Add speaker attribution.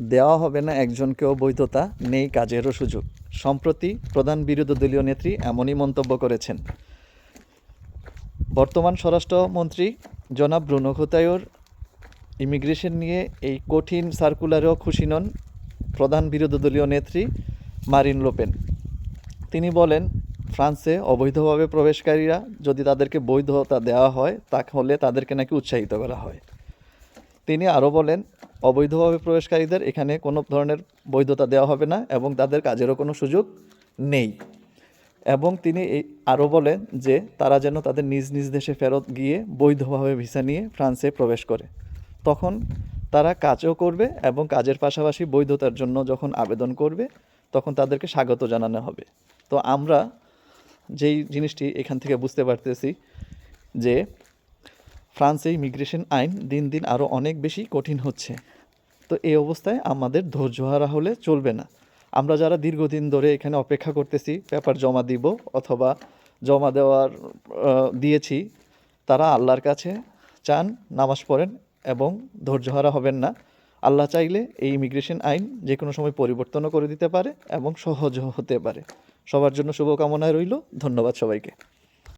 Speaker 1: দেওয়া হবে না একজনকেও বৈধতা, নেই কাজেরও সুযোগ। সম্প্রতি প্রধান বিরোধী দলীয় নেত্রী এমনই মন্তব্য করেছেন। বর্তমান স্বরাষ্ট্রমন্ত্রী জনাব ব্রুনো ইমিগ্রেশন নিয়ে এই কঠিন সার্কুলারেও খুশি নন প্রধান বিরোধী দলীয় নেত্রী মারিন লোপেন। তিনি বলেন, ফ্রান্সে অবৈধভাবে প্রবেশকারীরা যদি তাদেরকে বৈধতা দেওয়া হয়, তাহলে তাদেরকে নাকি উৎসাহিত করা হয়। তিনি আরও বলেন অবৈধভাবে প্রবেশকারীদের এখানে কোনো ধরনের বৈধতা দেওয়া হবে না এবং তাদের কাজেরও কোনো সুযোগ নেই। এবং তিনি এই আরও বলেন যে তারা যেন তাদের নিজ নিজ দেশে ফেরত গিয়ে বৈধভাবে ভিসা নিয়ে ফ্রান্সে প্রবেশ করে। তখন তারা কাজও করবে এবং কাজের পাশাপাশি বৈধতার জন্য যখন আবেদন করবে, তখন তাদেরকে স্বাগত জানানো হবে। তো আমরা যেই জিনিসটি এখান থেকে বুঝতে পারতেছি যে ফ্রান্সে ইমিগ্রেশন আইন দিন দিন আরও অনেক বেশি কঠিন হচ্ছে। তো এই অবস্থায় আমাদের ধৈর্যহারা হলে চলবে না। আমরা যারা দীর্ঘদিন ধরে এখানে অপেক্ষা করতেছি, পেপার জমা দিব অথবা জমা দেওয়ার দিয়েছি, তারা আল্লাহর কাছে চান নামাজ পড়েন এবং ধৈর্যহারা হবেন না। আল্লাহ চাইলে এই ইমিগ্রেশন আইন যে কোনো সময় পরিবর্তনও করে দিতে পারে এবং সহজ হতে পারে। সবার জন্য শুভকামনায় রইল। ধন্যবাদ সবাইকে।